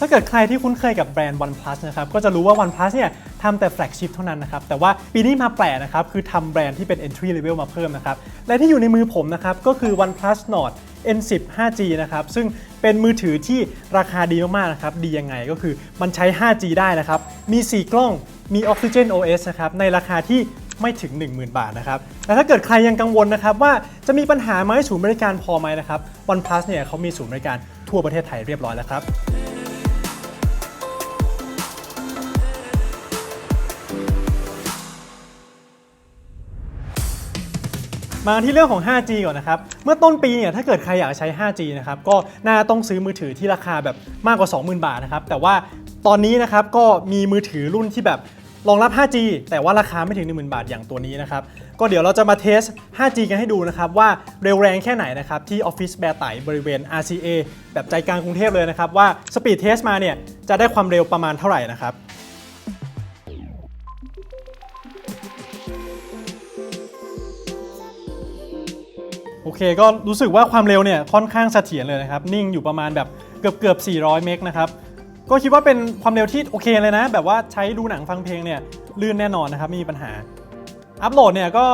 ถ้าเกิดใครที่คุ้นเคยกับแบรนด์ OnePlus นะครับก็จะรู้ว่า OnePlus เนี่ยทำแต่แฟลกชิพเท่านั้นนะครับแต่ว่าปีนี้มาแปลกนะครับคือทำแบรนด์ที่เป็น entry level มาเพิ่มนะครับและที่อยู่ในมือผมนะครับก็คือ OnePlus Nord N10 5G นะครับซึ่งเป็นมือถือที่ราคาดีมากๆนะครับดียังไงก็คือมันใช้ 5G ได้นะครับมี 4 กล้องมี Oxygen OS นะครับในราคาที่ไม่ถึง 10,000 บาทนะครับแต่ถ้าเกิดใครยังกังวลนะครับว่าจะมีปัญหาไหมศูนย์บริการพอไหมนะครับ OnePlus เนี่ยเขามีศูนย์บริการทั่วประเทศไทยเรียบร้อยแล้วครับ มาที่เรื่องของ 5G ก่อนนะครับ เมื่อต้นปีเนี่ยถ้าเกิดใครอยากใช้ 5G นะครับก็น่าต้องซื้อมือถือที่ราคาแบบมากกว่า 20,000 บาทนะครับแต่ว่าตอนนี้นะครับก็มีมือถือรุ่นที่แบบรองรับ 5G แต่ว่าราคาไม่ถึง 10,000 บาทอย่างตัวนี้นะครับ ก็เดี๋ยวเราจะมาเทส 5G กันให้ดูนะครับว่าเร็วแรงแค่ไหนนะครับที่ออฟฟิศแบร์ไตบริเวณ RCA แบบใจกลางกรุงเทพเลยนะครับว่าสปีดเทสมาเนี่ยจะได้ความเร็วประมาณเท่าไหร่นะครับ โอเคก็รู้สึกว่าความเร็วเนี่ยค่อนข้างเสถียรเลยนะครับ นิ่งอยู่ประมาณแบบเกือบเกือบ 400 เมกนะครับก็คิดว่าเป็นความเร็วที่โอเคเลยนะ แบบว่าใช้ดูหนังฟังเพลงเนี่ยลื่นแน่นอนนะครับไม่มีปัญหา อัปโหลดเนี่ยก็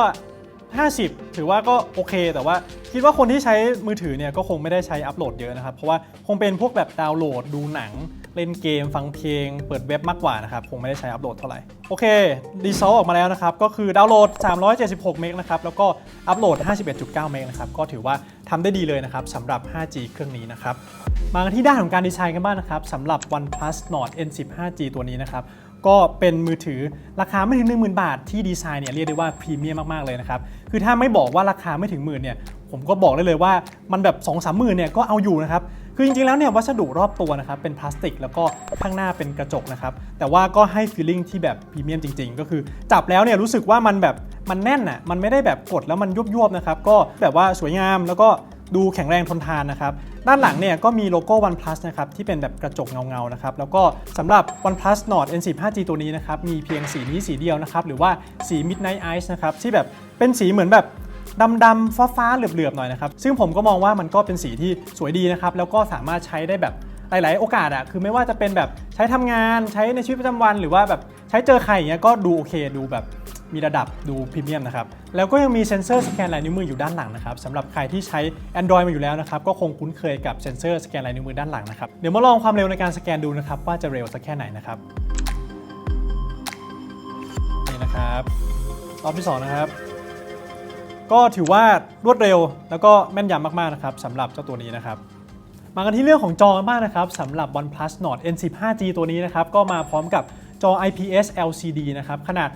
50 ถือว่าก็โอเค แต่ว่าคิดว่าคนที่ใช้มือถือเนี่ยก็คงไม่ได้ใช้อัปโหลดเยอะนะครับ เพราะว่าคงเป็นพวกแบบดาวน์โหลดดูหนัง เล่นเกมฟังเพลง เปิดเว็บมากกว่านะครับคงไม่ได้ใช้อัปโหลดเท่าไหร่ โอเคดีซอลออกมาแล้วนะครับ ก็คือดาวน์โหลด 376 เมกนะครับ แล้วก็อัปโหลด 51.9 เมกนะครับ ก็ถือว่าทำได้ดีเลยนะครับสำหรับ 5G เครื่องนี้นะครับ มาที่ด้านของการดีไซน์กันบ้างนะครับสำหรับ OnePlus Nord N10 5G ตัวนี้นะครับก็เป็นมือถือราคาไม่ถึง 10,000 บาทที่ดีไซน์เนี่ยเรียกได้ว่าพรีเมียมมาก ๆ เลยนะครับ คือถ้าไม่บอกว่าราคาไม่ถึงหมื่นเนี่ยผมก็บอกได้เลยว่ามันแบบ 2 3หมื่นเนี่ยก็เอาอยู่นะครับ คือจริงๆ แล้วเนี่ยวัสดุรอบตัวนะครับเป็นพลาสติก แล้วก็ข้างหน้าเป็นกระจกนะครับแต่ว่าก็ให้ฟีลลิ่งที่แบบพรีเมียมจริง ๆ ก็คือจับแล้วเนี่ยรู้สึกว่ามันแบบมันแน่นอะมันไม่ได้แบบกดแล้วมันยวบๆนะครับก็แบบว่าสวยงามแล้วก็ดูแข็งแรงทนทานนะครับ ด้านหลังเนี่ยก็มีโลโก้ OnePlus นะครับที่เป็นแบบกระจกเงาๆนะครับ แล้วก็สำหรับ OnePlus Nord N10 5G ตัวนี้นะครับ มีเพียงสีนี้สีเดียวนะครับ หรือว่าสี Midnight Ice นะครับ ที่แบบเป็นสีเหมือนแบบ ดำๆฟ้าๆเหลือบๆหน่อยนะครับซึ่งผมก็มองว่ามันก็เป็นสีที่สวยดีนะครับแล้วก็สามารถใช้ได้แบบหลาย ๆ โอกาสอะคือไม่ว่าจะเป็นแบบใช้ทำงานใช้ในชีวิตประจำวัน หรือว่าแบบใช้เจอใครอย่างเงี้ยก็ดูโอเคดูแบบมีระดับดูพรีเมียมนะครับแล้วก็ยังมีเซ็นเซอร์สแกนลายนิ้วมืออยู่ด้านหลังนะครับสำหรับใครที่ใช้ Android มาอยู่แล้วนะครับก็คงคุ้นเคยกับเซ็นเซอร์สแกนลายนิ้วมือด้านหลังนะครับเดี๋ยวมาลองความเร็วในการสแกนดูนะครับว่าจะเร็วสักแค่ไหนนะครับนี่นะครับรอบที่สองนะครับ ก็ถือว่ารวดเร็วแล้วก็แม่นยำมากๆนะครับสำหรับเจ้าตัวนี้นะครับ มากันที่เรื่องของจอกันบ้างนะครับสำหรับ OnePlus Nord N15G ตัวนี้นะครับก็มาพร้อมกับ จอ IPS LCD นะครับ ขนาด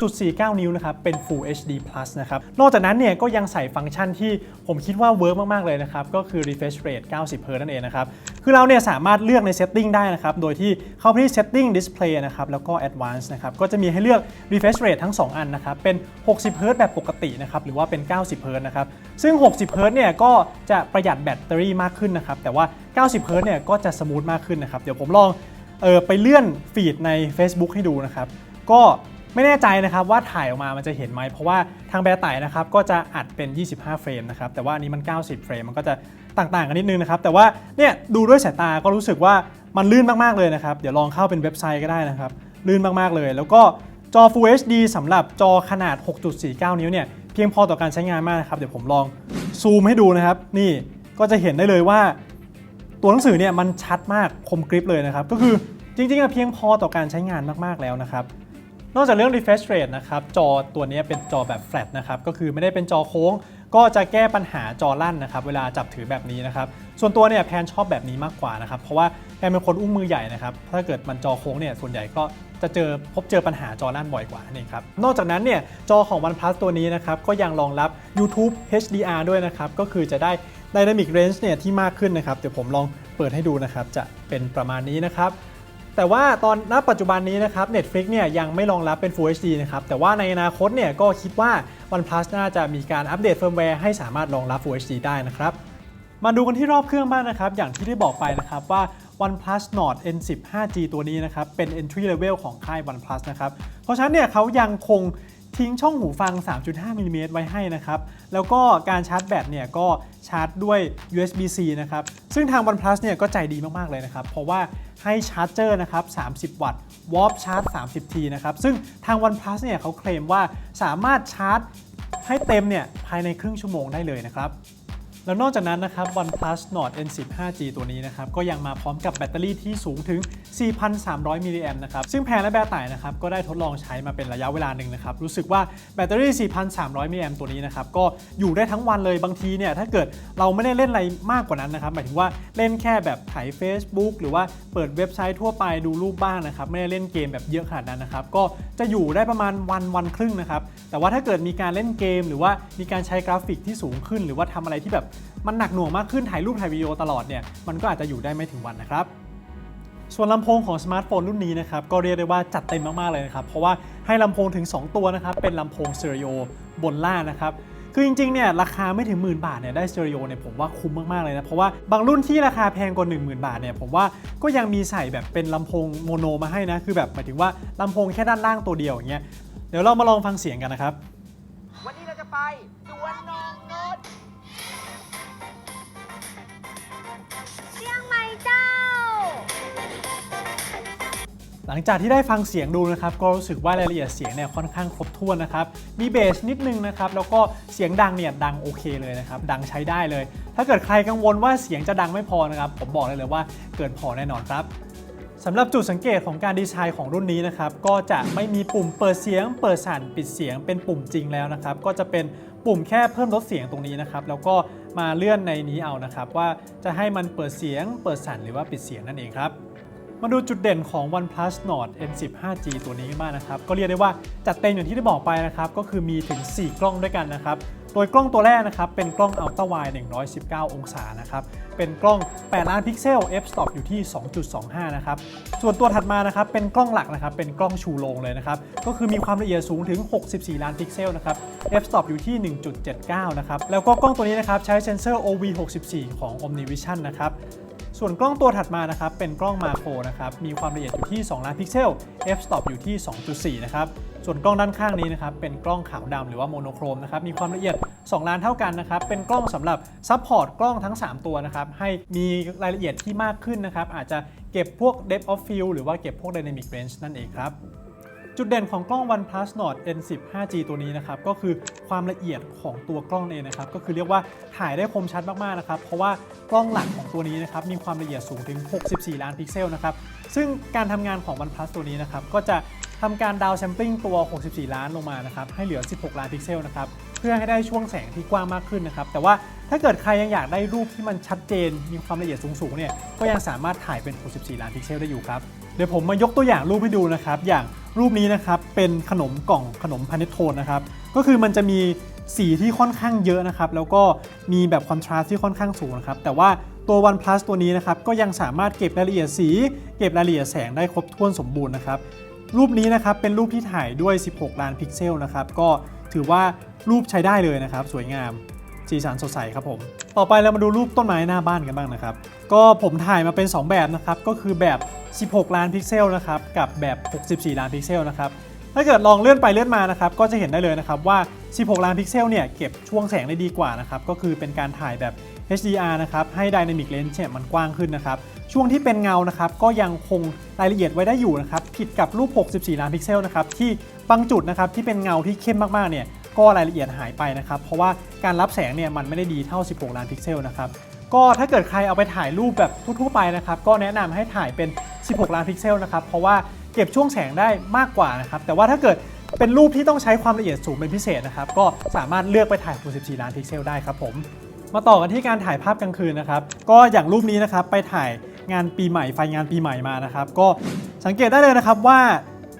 6.49 นิ้วนะครับ เป็น Full HD Plus นะครับ นอกจากนั้นเนี่ยก็ยังใส่ฟังก์ชันที่ผมคิดว่าเวิร์กมาก ๆ เลยนะครับ ก็คือ refresh rate 90 Hz นั่นเองนะครับ คือเราเนี่ยสามารถเลือกใน setting ได้นะครับ โดยที่เข้าไปที่ setting display นะครับ แล้วก็ advanced นะครับ ก็จะมีให้เลือก refresh rate ทั้ง 2 อันนะครับ เป็น 60 Hz แบบปกตินะครับ หรือว่าเป็น 90 Hz นะครับ ซึ่ง 60 Hz เนี่ยก็จะประหยัดแบตเตอรี่มากขึ้นนะครับ แต่ว่า 90 Hz เนี่ยก็จะสมูทมากขึ้นนะครับ เดี๋ยวผมลอง เออไปเลื่อนฟีดใน Facebook ให้ดูนะครับ ก็ไม่แน่ใจนะครับว่าถ่ายออกมามันจะเห็นไหม เพราะว่าทางแบร์ไต่นะครับก็จะอัดเป็น 25 เฟรมนะครับ แต่ว่าอันนี้มัน 90 เฟรม มันก็จะต่างๆกันนิดนึงนะครับ แต่ว่าเนี่ยดูด้วยสายตาก็รู้สึกว่ามันลื่นมากๆเลยนะครับ เดี๋ยวลองเข้าเป็นเว็บไซต์ก็ได้นะครับ ลื่นมากๆเลย แล้วก็จอ Full HD สำหรับจอขนาด 6.49 นิ้วเนี่ยเพียงพอต่อการใช้งานมากนะครับ เดี๋ยวผมลองซูมให้ดูนะครับ นี่ก็จะเห็นได้เลยว่า ตัวหนังสือเนี่ยมันชัดมากคมกริบเลยนะครับ ก็คือจริงๆอะเพียงพอต่อการใช้งานมากๆแล้วนะครับ นอกจากเรื่อง refresh rate นะครับ จอตัวนี้เป็นจอแบบ flat นะครับ ก็คือไม่ได้เป็นจอโค้ง ก็จะแก้ปัญหาจอลั่นนะครับ เวลาจับถือแบบนี้นะครับ ส่วนตัวเนี่ยแพนชอบแบบนี้มากกว่านะครับ เพราะว่าแพนเป็นคนอุ้งมือใหญ่นะครับ ถ้าเกิดมันจอโค้งเนี่ยส่วนใหญ่ก็จะเจอพบเจอปัญหาจอลั่นบ่อยกว่านั่นเองครับ นอกจากนั้นเนี่ยจอของ OnePlus ตัวนี้นะครับก็ยังรองรับ YouTube HDR ด้วยนะครับ ก็คือจะได้ Dynamic Range เนี่ยที่มากขึ้นนะครับ เดี๋ยวผมลองเปิดให้ดูนะครับ จะเป็นประมาณนี้นะครับ แต่ว่าตอนณปัจจุบันนี้นะครับ Netflix เนี่ยยังไม่รองรับเป็น Full HD นะครับ แต่ว่าในอนาคตเนี่ยก็คิดว่า OnePlus น่าจะมีการอัปเดตเฟิร์มแวร์ให้สามารถรองรับ Full HD ได้นะครับ มาดูกันที่รอบเครื่องบ้างนะครับ อย่างที่ได้บอกไปนะครับว่า OnePlus Nord N10 5G ตัวนี้นะครับ เป็น entry level ของค่าย OnePlus นะครับ เพราะฉะนั้นเนี่ยเขายังคง ทิ้งช่องหูฟัง 3.5มิลลิเมตรไว้ให้นะครับ แล้วก็การชาร์จแบตเนี่ยก็ชาร์จด้วย USB-C นะครับ ซึ่งทาง OnePlus เนี่ยก็ใจดีมากๆเลยนะครับ เพราะว่าให้ชาร์จเจอร์นะครับ 30 วัตต์ วอร์ปชาร์จ 30 ทีนะครับ ซึ่งทาง OnePlus เนี่ยเขาเคลมว่าสามารถชาร์จให้เต็มเนี่ยภายในครึ่งชั่วโมงได้เลยนะครับ แล้วนอกจากนั้นนะครับ OnePlus Nord N10 5G ตัวนี้นะครับ ก็ยังมาพร้อมกับแบตเตอรี่ที่สูงถึง 4,300 มิลลิแอมป์นะครับ ซึ่งแพนและแบร์ต่ายนะครับ ก็ได้ทดลองใช้มาเป็นระยะเวลาหนึ่งนะครับ รู้สึกว่าแบตเตอรี่ 4,300 มิลลิแอมป์ตัวนี้นะครับ ก็อยู่ได้ทั้งวันเลยบางทีเนี่ย ถ้าเกิดเราไม่ได้เล่นอะไรมากกว่านั้นนะครับ หมายถึงว่าเล่นแค่แบบถ่าย Facebook หรือว่าเปิดเว็บไซต์ทั่วไปดูรูปบ้างนะครับ ไม่ได้เล่นเกมแบบเยอะขนาดนั้นนะครับ ก็จะอยู่ได้ประมาณวันวันครึ่งนะครับ แต่ว่าถ้าเกิดมีการเล่นเกม หรือว่ามีการใช้กราฟิกที่สูงขึ้น หรือว่าทำอะไรที่แบบมันหนักหน่วงมากขึ้นถ่ายรูปถ่ายวิดีโอตลอดเนี่ยมันก็อาจจะอยู่ได้ไม่ถึงวันนะครับส่วนลำโพงของสมาร์ทโฟนรุ่นนี้นะครับก็เรียกได้ว่าจัดเต็มมากๆเลยนะครับ เพราะว่าให้ลำโพงถึง 2 ตัวนะครับ เป็นลำโพงสเตอริโอบนล่างนะครับ คือจริงๆเนี่ยราคาไม่ถึงหมื่นบาทเนี่ยได้สเตอริโอเนี่ยผมว่าคุ้มมากๆเลยนะ เพราะว่าบางรุ่นที่ราคาแพงกว่า 10,000 บาทเนี่ยผมว่าก็ยังมีใส่แบบเป็นลำโพงโมโนมาให้นะ คือแบบหมายถึงว่าลำโพงแค่ด้านล่างตัวเดียวอย่างเงี้ยเดี๋ยวเรามาลองฟังเสียงกันนะครับ วันนี้เราจะไปสวนนองนด หลังจากที่ได้ฟังเสียงดูนะครับ ก็รู้สึกว่ารายละเอียดเสียงเนี่ยค่อนข้างครบถ้วนนะครับ มีเบสนิดนึงนะครับ แล้วก็เสียงดังเนี่ยดังโอเคเลยนะครับ ดังใช้ได้เลย ถ้าเกิดใครกังวลว่าเสียงจะดังไม่พอนะครับ ผมบอกเลยเลยว่าเกินพอแน่นอนครับสำหรับจุดสังเกตของการดีไซน์ของรุ่นนี้นะครับ ก็จะไม่มีปุ่มเปิดเสียง เปิดสั่นปิดเสียงเป็นปุ่มจริงแล้วนะครับ ก็จะเป็นปุ่มแค่เพิ่มลดเสียงตรงนี้นะครับ แล้วก็มาเลื่อนในนี้เอานะครับ ว่าจะให้มันเปิดเสียง เปิดสั่นหรือว่าปิดเสียงนั่นเองครับ มาดูจุดเด่นของ OnePlus Nord N10 5G ตัวนี้กันบ้างนะครับ ก็เรียกได้ว่าจัดเต็มอย่างที่ได้บอกไปนะครับ ก็คือมีถึง 4 กล้องด้วยกันนะครับ โดยกล้องตัวแรกนะครับ เป็นกล้อง Ultra Wide 119 องศานะครับ เป็นกล้อง 8 ล้านพิกเซล f-stop อยู่ที่ 2.25 นะครับ ส่วนตัวถัดมานะครับ เป็นกล้องหลักนะครับ เป็นกล้องชูโรงเลยนะครับ ก็คือมีความละเอียดสูงถึง 64 ล้านพิกเซลนะครับ f-stop อยู่ที่ 1.79 นะครับ แล้วก็กล้องตัวนี้นะครับใช้เซนเซอร์ OV64 ของ OmniVision นะครับ ส่วนกล้องตัวถัดมานะครับเป็นกล้องมาโครนะครับมีความละเอียดอยู่ที่ 2 ล้านพิกเซล f-stop อยู่ที่ 2.4 นะครับส่วนกล้องด้านข้างนี้นะครับเป็นกล้องขาวดำหรือว่าโมโนโครมนะครับมีความละเอียด 2 ล้านเท่ากันนะครับเป็นกล้องสำหรับซัพพอร์ตกล้องทั้ง 3 ตัวนะครับให้มีรายละเอียดที่มากขึ้นนะครับอาจจะเก็บพวก depth of field หรือว่าเก็บพวก dynamic range นั่นเองครับ จุดเด่นของกล้อง OnePlus Nord N10 5G ตัวนี้นะครับ ก็คือความละเอียดของตัวกล้องเองนะครับ ก็คือเรียกว่าถ่ายได้คมชัดมากๆนะครับ เพราะว่ากล้องหลักของตัวนี้นะครับ มีความละเอียดสูงถึง 64 ล้านพิกเซลนะครับ ซึ่งการทำงานของ OnePlus ตัวนี้นะครับ ก็จะทำการดาวแซมปิ้งตัว 64 ล้านลงมานะครับ ให้เหลือ 16 ล้านพิกเซลนะครับ เพื่อให้ได้ช่วงแสงที่กว้างมากขึ้นนะครับ แต่ว่าถ้าเกิดใครยังอยากได้รูปที่มันชัดเจน มีความละเอียดสูงๆเนี่ย ก็ยังสามารถถ่ายเป็น 64 ล้านพิกเซลได้อยู่ครับ เดี๋ยวผมมายกตัวอย่างรูปให้ดูนะครับ อย่าง รูปนี้นะครับเป็นขนมกล่องขนมพาเนโทนนะครับก็คือมันจะมีสีที่ค่อนข้างเยอะนะครับแล้วก็มีแบบคอนทราสต์ที่ค่อนข้างสูงนะครับแต่ว่าตัว OnePlus ตัวนี้นะครับก็ยังสามารถเก็บรายละเอียดสี เก็บรายละเอียดแสงได้ครบถ้วนสมบูรณ์นะครับรูปนี้นะครับเป็นรูปที่ถ่ายด้วย 16 ล้านพิกเซลนะครับก็ถือว่ารูปใช้ได้เลยนะครับ สวยงามสีสันสดใสครับผม ต่อไปเรามาดูรูปต้นไม้หน้าบ้านกันบ้างนะครับ ก็ผมถ่ายมาเป็น 2 แบบนะครับ ก็คือแบบ 16 ล้านพิกเซลนะครับ กับแบบ 64 ล้านพิกเซลนะครับ ถ้าเกิดลองเลื่อนไปเลื่อนมานะครับ ก็จะเห็นได้เลยนะครับว่า 16 ล้านพิกเซลเนี่ยเก็บช่วงแสงได้ดีกว่านะครับ ก็คือเป็นการถ่ายแบบ HDR นะครับ ให้ Dynamic Range เนี่ยมันกว้างขึ้นนะครับ ช่วงที่เป็นเงานะครับ ก็ยังคงรายละเอียดไว้ได้อยู่นะครับ ผิดกับรูป 64 ล้านพิกเซลนะครับ ที่บางจุดนะครับที่เป็นเงาที่เข้มมากๆ เนี่ย ก็รายละเอียดหายไปนะครับ เพราะว่าการรับแสงเนี่ยมันไม่ได้ดีเท่า 16 ล้านพิกเซลนะครับก็ถ้าเกิดใครเอาไปถ่ายรูปแบบทั่วๆไปนะครับก็แนะนำให้ถ่ายเป็น 16 ล้านพิกเซลนะครับเพราะว่าเก็บช่วงแสงได้มากกว่านะครับแต่ว่าถ้าเกิดเป็นรูปที่ต้องใช้ความละเอียดสูงเป็นพิเศษนะครับก็สามารถเลือกไปถ่าย 64 ล้านพิกเซลได้ครับผมมาต่อกันที่การถ่ายภาพกลางคืนนะครับก็อย่างรูปนี้นะครับไปถ่ายงานปีใหม่ไฟงานปีใหม่มานะครับก็สังเกตได้เลยนะครับว่า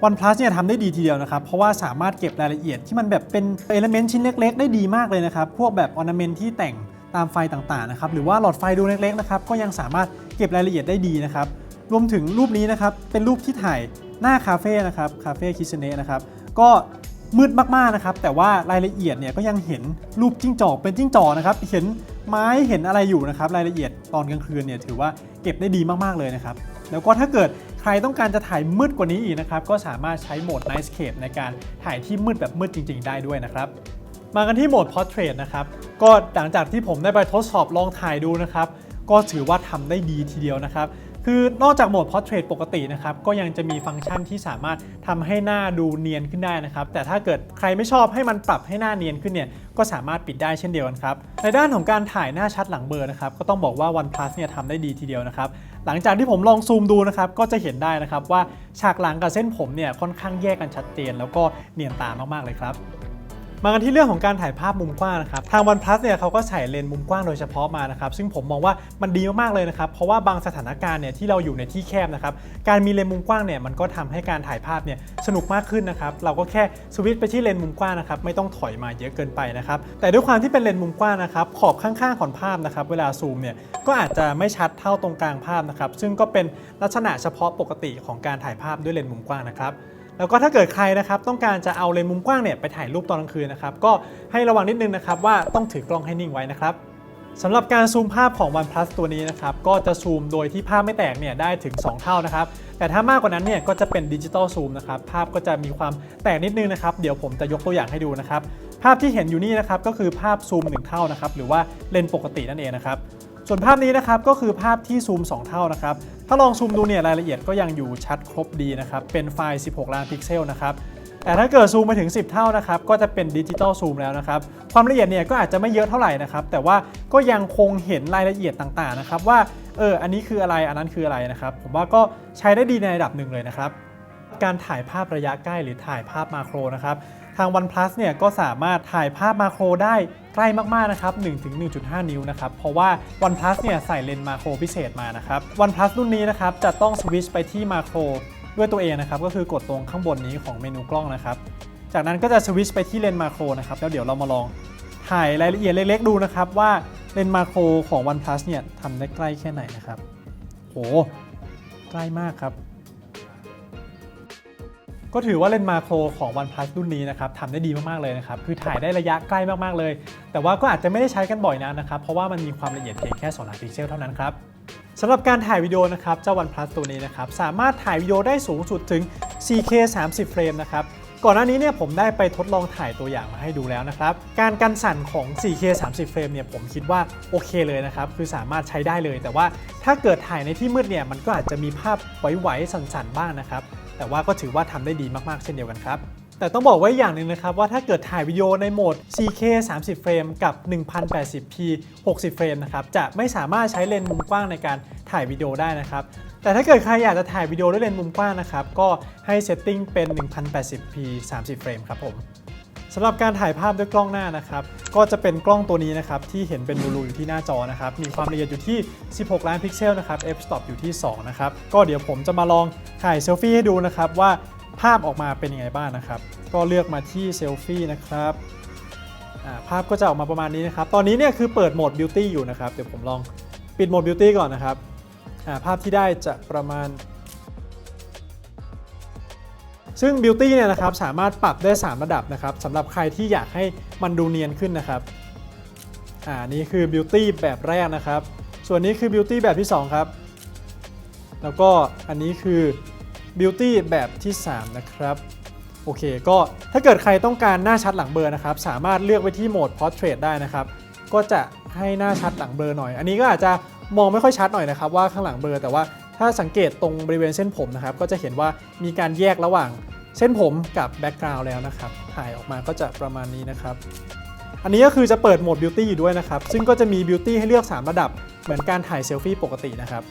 OnePlus เนี่ยทำได้ดีทีเดียวนะครับ เพราะว่าสามารถเก็บรายละเอียดที่มันแบบเป็นเอลเมนต์ชิ้นเล็ก ๆ ได้ดีมากเลยนะครับ พวกแบบออร์นาเมนต์ที่แต่งตามไฟต่างๆนะครับ หรือว่าหลอดไฟดูเล็กๆนะครับ ก็ยังสามารถเก็บรายละเอียดได้ดีนะครับ รวมถึงรูปนี้นะครับ เป็นรูปที่ถ่ายหน้าคาเฟ่นะครับ คาเฟ่คิสเนะนะครับ ก็มืดมากๆนะครับ แต่ว่ารายละเอียดเนี่ยก็ยังเห็นรูปจิ้งจอกเป็นจิ้งจอกนะครับ เห็นไม้เห็นอะไรอยู่นะครับ รายละเอียดตอนกลางคืนเนี่ยถือว่าเก็บได้ดีมากๆเลยนะครับ แล้วก็ถ้าเกิด ใครต้องการจะถ่ายมืดกว่านี้อีกนะครับ ก็สามารถใช้โหมด Night Scape ในการถ่ายที่มืดแบบมืดจริง ๆ ได้ด้วยนะครับมากันที่โหมด Portrait นะครับ ก็หลังจากที่ผมได้ไปทดสอบลองถ่ายดูนะครับ ก็ถือว่าทำได้ดีทีเดียวนะครับ คือนอกจากโหมด Portrait ปกตินะครับ ก็ยังจะมีฟังก์ชันที่สามารถทำให้หน้าดูเนียนขึ้นได้นะครับ แต่ถ้าเกิดใครไม่ชอบให้มันปรับให้หน้าเนียนขึ้นเนี่ยก็สามารถปิดได้เช่นเดียวกันครับ ในด้านของการถ่ายหน้าชัดหลังเบอร์นะครับ ก็ต้องบอกว่า OnePlus เนี่ยทำได้ดีทีเดียวนะครับ หลังจากที่ผมลองซูมดูนะครับ ก็จะเห็นได้นะครับว่าฉากหลังกับเส้นผมเนี่ยค่อนข้างแยกกันชัดเจน แล้วก็เนียนตามากๆเลยครับ มากันที่เรื่องของการถ่ายภาพมุมกว้างนะครับ ทาง OnePlus เนี่ยเขาก็ใส่เลนส์มุมกว้างโดยเฉพาะมานะครับ ซึ่งผมมองว่ามันดีมากๆเลยนะครับ เพราะว่าบางสถานการณ์เนี่ยที่เราอยู่ในที่แคบนะครับ การมีเลนส์มุมกว้างเนี่ยมันก็ทำให้การถ่ายภาพเนี่ยสนุกมากขึ้นนะครับ เราก็แค่สวิตช์ไปที่เลนส์มุมกว้างนะครับ ไม่ต้องถอยมาเยอะเกินไปนะครับ แต่ด้วยความที่เป็นเลนส์มุมกว้างนะครับ ขอบข้างๆของภาพนะครับ เวลาซูมเนี่ยก็อาจจะไม่ชัดเท่าตรงกลางภาพนะครับ ซึ่งก็เป็นลักษณะเฉพาะปกติของการถ่ายภาพด้วยเลนส์มุมกว้างนะครับ แล้วก็ถ้าเกิดใครนะครับต้องการจะเอาเลนส์มุมกว้างเนี่ยไปถ่ายรูปตอนกลางคืนนะครับก็ให้ระวังนิดนึงนะครับว่าต้องถือกล้องให้นิ่งไว้นะครับสำหรับการซูมภาพของ OnePlus ตัวนี้นะครับก็จะซูมโดยที่ภาพไม่แตกเนี่ยได้ถึง 2 เท่านะครับแต่ถ้ามากกว่านั้นเนี่ยก็จะเป็นดิจิตอลซูมนะครับภาพก็จะมีความแตกนิดนึงนะครับเดี๋ยวผมจะยกตัวอย่างให้ดูนะครับภาพที่เห็นอยู่นี่นะครับก็คือภาพซูม 1 เท่านะครับหรือว่าเลนส์ปกตินั่นเองนะครับ ส่วนภาพนี้นะครับก็คือภาพที่ซูม 2 เท่านะครับ ถ้าลองซูมดูเนี่ยรายละเอียดก็ยังอยู่ชัดครบดีนะครับ เป็นไฟล์ 16 ล้านพิกเซลนะครับ แต่ถ้าเกิดซูมไปถึง 10 เท่านะครับ ก็จะเป็นดิจิตอลซูมแล้วนะครับ ความละเอียดเนี่ยก็อาจจะไม่เยอะเท่าไหร่นะครับ แต่ว่าก็ยังคงเห็นรายละเอียดต่างๆนะครับว่า เออ อันนี้คืออะไร อันนั้นคืออะไรนะครับ ผมว่าก็ใช้ได้ดีในระดับหนึ่งเลยนะครับ การถ่ายภาพระยะใกล้หรือถ่ายภาพมาโครนะครับ ทาง OnePlus เนี่ยก็สามารถถ่ายภาพมาโครได้ใกล้มากๆนะครับ1ถึง1.5 นิ้วนะครับ เพราะว่า OnePlus เนี่ยใส่เลนส์มาโครพิเศษมานะครับ OnePlus รุ่นนี้นะครับจะต้องสวิตช์ไปที่มาโครด้วยตัวเองนะครับ ก็คือกดตรงข้างบนนี้ของเมนูกล้องนะครับ จากนั้นก็จะสวิตช์ไปที่เลนส์มาโครนะครับ แล้วเดี๋ยวเรามาลองถ่ายรายละเอียดเล็กๆ ดูนะครับว่าเลนส์มาโครของ OnePlus เนี่ยทำได้ใกล้แค่ไหนนะครับโหใกล้มากครับ ก็ถือว่าเลนส์มาโครของ OnePlus รุ่นนี้นะครับทำได้ดีมากๆเลยนะครับคือถ่ายได้ระยะใกล้มากๆเลย แต่ว่าก็อาจจะไม่ได้ใช้กันบ่อยนักนะครับเพราะว่ามันมีความละเอียดเพียงแค่2ล้านพิกเซลเท่านั้นครับสำหรับการถ่ายวิดีโอนะครับเจ้า OnePlus ตัวนี้นะครับสามารถถ่ายวิดีโอได้สูงสุดถึง 4K 30 เฟรมนะครับก่อนหน้านี้เนี่ยผมได้ไปทดลองถ่ายตัวอย่างมาให้ดูแล้วนะครับ การกันสั่นของ 4K 30 เฟรมเนี่ยผมคิดว่าโอเคเลยนะครับ คือสามารถใช้ได้เลย แต่ว่าถ้าเกิดถ่ายในที่มืดเนี่ยมันก็อาจจะมีภาพไหวๆสั่นๆบ้างนะครับ แต่ว่าก็ถือว่าทำได้ดีมากๆ เช่นเดียวกันครับแต่ต้องบอกไว้อย่างหนึ่งนะครับว่าถ้าเกิดถ่ายวิดีโอในโหมด 4K 30 เฟรมกับ 1080p 60 เฟรมนะครับจะไม่สามารถใช้เลนส์มุมกว้างในการถ่ายวิดีโอได้นะครับ แต่ถ้าเกิดใครอยากจะถ่ายวิดีโอด้วยเลนส์มุมกว้างนะครับก็ให้เซตติ้งเป็น 1080p 30 เฟรมครับผมำหรับการถ่ายภาพด้วยกล้องหน้านะครับ ก็จะเป็นกล้องตัวนี้นะครับ ที่เห็นเป็นรูๆอยู่ที่หน้าจอนะครับ มีความละเอียดอยู่ที่ 16 ล้านพิกเซลนะครับ f-stop อยู่ที่ 2 นะครับ ก็เดี๋ยวผมจะมาลองถ่ายเซลฟี่ให้ดูนะครับว่าภาพออกมาเป็นยังไงบ้างนะครับ ก็เลือกมาที่เซลฟี่นะครับาภาพก็จะออกมาประมาณนี้นะครับ ตอนนี้เนี่ยคือเปิดโหมด Beauty อยู่นะครับ เดี๋ยวผมลองปิดโหมด Beauty ก่อนนะครับาภาพที่ได้จะประมาณ ซึ่ง Beauty เนี่ยนะครับสามารถปรับได้ 3 ระดับนะครับสำหรับใครที่อยากให้มันดูเนียนขึ้นนะครับอ่านี่คือ Beauty แบบแรกนะครับ ส่วนนี้คือ Beauty แบบที่ 2 ครับ แล้วก็อันนี้คือ Beauty แบบที่ 3 นะครับโอเค ก็ถ้าเกิดใครต้องการหน้าชัดหลังเบลอร์นะครับ สามารถเลือกไว้ที่โหมด Portrait ได้นะครับ ก็จะให้หน้าชัดหลังเบลอร์หน่อย อันนี้ก็อาจจะมองไม่ค่อยชัดหน่อยนะครับว่าข้างหลังเบลอร์แต่ว่า ถ้าสังเกตตรงบริเวณเส้นผมนะครับ ก็จะเห็นว่ามีการแยกระหว่างเส้นผมกับแบ็กกราวด์แล้วนะครับ ถ่ายออกมาก็จะประมาณนี้นะครับ อันนี้ก็คือจะเปิดโหมดบิวตี้อยู่ด้วยนะครับ ซึ่งก็จะมีบิวตี้ให้เลือก 3 ระดับ เหมือนการถ่ายเซลฟี่ปกตินะครับ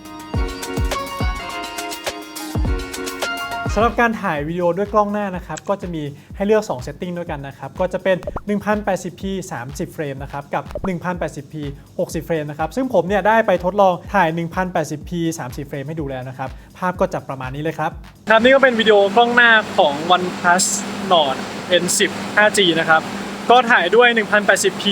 สำหรับการถ่ายวิดีโอด้วยกล้องหน้านะครับก็จะมีให้เลือก2เซตติ้งด้วยกันนะครับก็จะเป็น 1080p 30 เฟรมนะครับกับ 1080p 60 เฟรมนะครับซึ่งผมเนี่ยได้ไปทดลองถ่าย 1080p 30 เฟรมให้ดูแล้วนะครับภาพก็จะประมาณนี้เลยครับครับนี่ก็เป็นวิดีโอกล้องหน้าของ OnePlus Nord N10 5G นะครับก็ถ่ายด้วย 1080p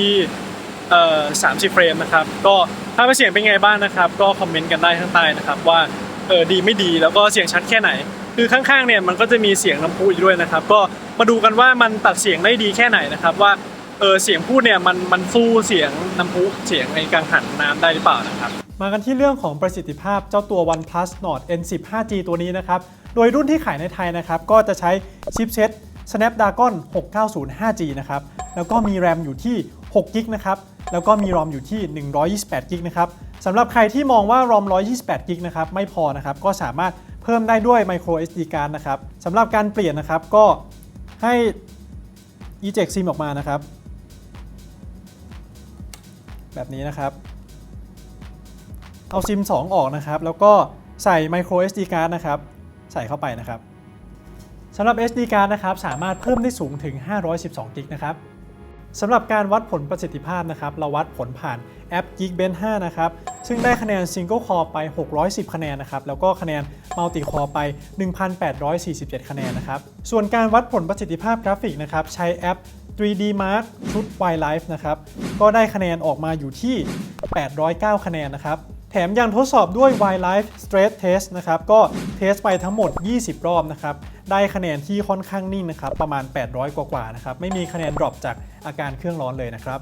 เอ่อ30 เฟรมนะครับก็ภาพและเสียงเป็นไงบ้างนะครับ ก็คอมเมนต์กันได้ข้างใต้นะครับว่าเออดีไม่ดีแล้วก็เสียงชัดแค่ไหน คือข้างๆเนี่ยมันก็จะมีเสียงน้ำพุอยู่ด้วยนะครับ ก็มาดูกันว่ามันตัดเสียงได้ดีแค่ไหนนะครับว่าเออเสียงพูดเนี่ยมันมันสู้เสียงน้ำพุเสียงในกังหันน้ำได้หรือเปล่านะครับ มากันที่เรื่องของประสิทธิภาพเจ้าตัว OnePlus Nord N10 5G ตัวนี้นะครับ โดยรุ่นที่ขายในไทยนะครับ ก็จะใช้ชิปเซ็ต Snapdragon 690 5G นะครับ แล้วก็มี RAM อยู่ที่6 g b นะครับ แล้วก็มี ROM อยู่ที่128 g b นะครับสำหรับใครที่มองว่า ROM 128 g b นะครับไม่พอนะครับก็สามารถ เพิ่มได้ด้วย Micro SD card นะครับสำหรับการเปลี่ยนนะครับก็ให้ eject SIM ออกมานะครับ แบบนี้นะครับ เอาซิม 2 ออกนะครับ แล้วก็ใส่ micro SD card นะครับ ใส่เข้าไปนะครับสำหรับ SD card นะครับสามารถเพิ่มได้สูงถึง 512 กิกนะครับสำหรับการวัดผลประสิทธิภาพนะครับ เราวัดผลผ่าน แอป Geekbench 5 นะครับ ซึ่งได้คะแนน Single Core ไป 610 คะแนนนะครับ แล้วก็คะแนน Multi Core ไป 1,847 คะแนนนะครับ ส่วนการวัดผลประสิทธิภาพกราฟิกนะครับ ใช้แอป 3D Mark ชุด Wildlife นะครับ ก็ได้คะแนนออกมาอยู่ที่ 809 คะแนนนะครับ แถมยังทดสอบด้วย Wildlife Stress Test นะครับ ก็เทสไปทั้งหมด 20 รอบนะครับได้คะแนนที่ค่อนข้างนิ่งนะครับ ประมาณ 800 กว่าๆนะครับ ไม่มีคะแนนดรอปจากอาการเครื่องร้อนเลยนะครับ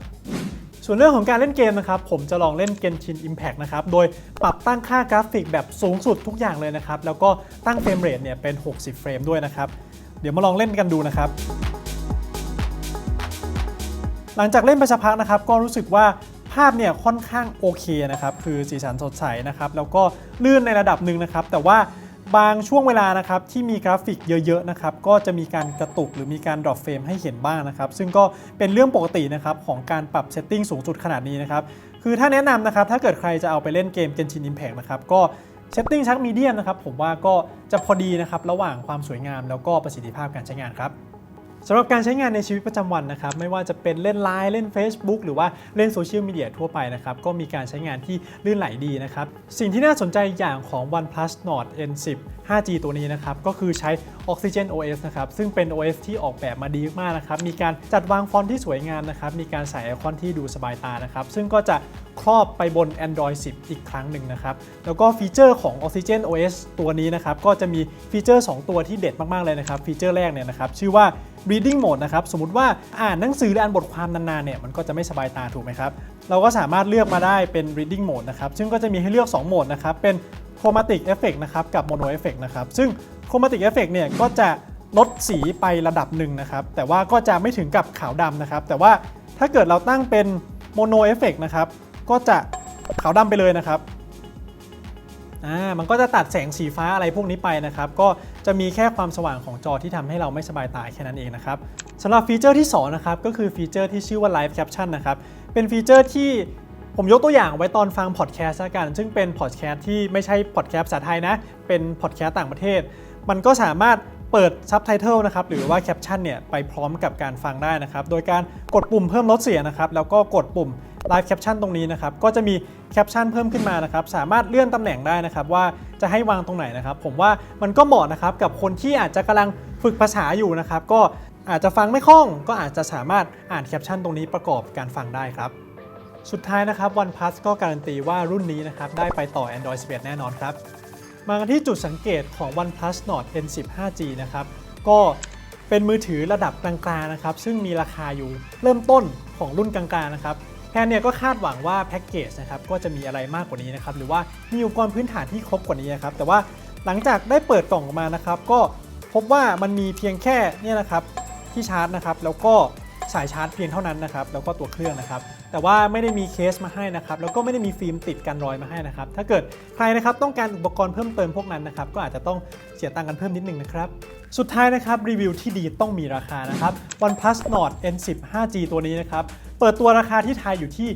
ส่วนเรื่องของการเล่นเกมนะครับ ผมจะลองเล่น Genshin Impact นะครับ โดยปรับตั้งค่ากราฟิกแบบสูงสุดทุกอย่างเลยนะครับ แล้วก็ตั้งเฟรมเรทเนี่ยเป็น 60 เฟรมด้วยนะครับ เดี๋ยวมาลองเล่นกันดูนะครับ หลังจากเล่นไปสักพักนะครับ ก็รู้สึกว่าภาพเนี่ยค่อนข้างโอเคนะครับ คือสีสันสดใสนะครับ แล้วก็ลื่นในระดับหนึ่งนะครับ แต่ว่า บางช่วงเวลานะครับที่มีกราฟิกเยอะๆนะครับก็จะมีการกระตุกหรือมีการดรอปเฟรมให้เห็นบ้างนะครับ ซึ่งก็เป็นเรื่องปกตินะครับของการปรับเซตติ้งสูงสุดขนาดนี้นะครับ คือถ้าแนะนำนะครับถ้าเกิดใครจะเอาไปเล่นเกม Genshin Impact นะครับก็เซตติ้งชักมีเดียมนะครับผมว่าก็จะพอดีนะครับระหว่างความสวยงามแล้วก็ประสิทธิภาพการใช้งานครับ สำหรับการใช้งานในชีวิตประจำวันนะครับไม่ว่าจะเป็นเล่นไลน์เล่น Facebook หรือว่าเล่นโซเชียลมีเดียทั่วไปนะครับก็มีการใช้งานที่ลื่นไหลดีนะครับสิ่งที่น่าสนใจอย่างของ OnePlus Nord N10 5G ตัวนี้นะครับก็คือใช้ Oxygen OS นะครับซึ่งเป็น OS ที่ออกแบบมาดีมากนะครับมีการจัดวางฟอนต์ที่สวยงามนะครับมีการใส่ไอคอนที่ดูสบายตานะครับซึ่งก็จะครอบไปบน Android 10 อีกครั้งหนึ่งนะครับ แล้วก็ฟีเจอร์ของ Oxygen OS ตัวนี้นะครับ ก็จะมีฟีเจอร์ 2 ตัวที่เด็ดมาก ๆ เลยนะครับ ฟีเจอร์แรกเนี่ยนะครับ ชื่อว่า reading mode นะครับสมมติว่าอ่านหนังสือหรืออ่านบทความนานๆเนี่ยมันก็จะไม่สบายตาถูกไหมครับ เราก็สามารถเลือกมาได้เป็น reading mode นะครับซึ่งก็จะมีให้เลือก 2 โหมดนะครับเป็น chromatic effect นะครับกับ mono effect นะครับซึ่ง chromatic effect เนี่ยก็จะลดสีไประดับหนึ่งนะครับแต่ว่าก็จะไม่ถึงกับขาวดำนะครับแต่ว่าถ้าเกิดเราตั้งเป็น mono effect นะครับก็จะขาวดำไปเลยนะครับอ่ามันก็จะตัดแสงสีฟ้าอะไรพวกนี้ไปนะครับ ก็ จะมีแค่ความสว่างของจอที่ทำให้เราไม่สบายตาแค่นั้นเองนะครับสำหรับฟีเจอร์ที่2นะครับก็คือฟีเจอร์ที่ชื่อว่า Live Caption นะครับเป็นฟีเจอร์ที่ผมยกตัวอย่างไว้ตอนฟังพอดแคสต์ละกัน ซึ่งเป็นพอดแคสต์ที่ไม่ใช่พอดแคสต์ภาษาไทยนะ เป็นพอดแคสต์ต่างประเทศ มันก็สามารถเปิดซับไตเติลนะครับหรือว่าแคปชั่นเนี่ยไปพร้อมกับการฟังได้นะครับ โดยการกดปุ่มเพิ่มลดเสียงนะครับ แล้วก็กดปุ่ม Live Caption ตรงนี้นะครับก็จะมีแคปชั่นเพิ่มขึ้นมานะครับสามารถเลื่อนตำแหน่งได้นะครับว่าจะให้วางตรงไหนนะครับ ผมว่ามันก็เหมาะนะครับกับคนที่อาจจะกำลังฝึกภาษาอยู่นะครับก็อาจจะฟังไม่คล่อง ก็อาจจะสามารถอ่านแคปชั่นตรงนี้ประกอบการฟังได้ครับ สุดท้ายนะครับ OnePlus ก็การันตีว่ารุ่นนี้นะครับได้ไปต่อ Android 11 แน่นอนครับมากันที่จุดสังเกตของ OnePlus Nord N10 5G นะครับก็เป็นมือถือระดับกลางๆนะครับซึ่งมีราคาอยู่เริ่มต้นของรุ่นกลางๆนะครับ แพนเนี่ยก็คาดหวังว่าแพ็กเกจนะครับก็จะมีอะไรมากกว่านี้นะครับหรือว่ามีอุปกรณ์พื้นฐานที่ครบกว่านี้นะครับแต่ว่าหลังจากได้เปิดกล่องออกมานะครับ ก็พบว่ามันมีเพียงแค่เนี่ยนะครับที่ชาร์จนะครับแล้วก็สายชาร์จเพียงเท่านั้นนะครับแล้วก็ตัวเครื่องนะครับ แต่ว่าไม่ได้มีเคสมาให้นะครับแล้วก็ไม่ได้มีฟิล์มติดกันรอยมาให้นะครับ ถ้าเกิดใครนะครับต้องการอุปกรณ์เพิ่มเติมพวกนั้นนะครับก็อาจจะต้องเสียตังค์กันเพิ่มนิดนึงนะครับสุดท้ายนะครับรีวิวที่ดีต้องมีราคานะครับ OnePlus Nord N10 5G ตัวนี้นะครับ เปิดตัวราคาที่ไทยอยู่ที่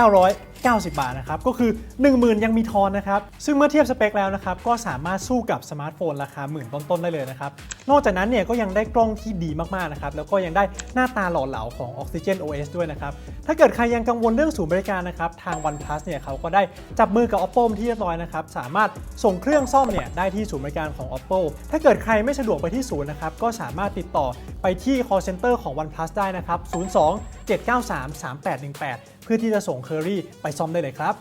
9,900 90 บาทนะครับ ก็คือ 10,000 ยังมีทอนนะครับ ซึ่งเมื่อเทียบสเปคแล้วนะครับ ก็สามารถสู้กับสมาร์ทโฟนราคาหมื่นต้นๆ ได้เลยนะครับ นอกจากนั้นเนี่ยก็ยังได้กล้องที่ดีมากๆ นะครับ แล้วก็ยังได้หน้าตาหล่อเหลาของ Oxygen OS ด้วยนะครับ ถ้าเกิดใครยังกังวลเรื่องศูนย์บริการนะครับ ทาง OnePlus เนี่ยเขาก็ได้จับมือกับ Oppo ที่เรียบร้อยนะครับ สามารถส่งเครื่องซ่อมเนี่ยได้ที่ศูนย์บริการของ Oppo ถ้าเกิดใครไม่สะดวกไปที่ศูนย์นะครับ ก็สามารถติดต่อไปที่ call center ของ OnePlus ได้นะครับ02 793 3818 พื่อที่จะส่งเคอรี่ไปซ่อมได้เลยครับ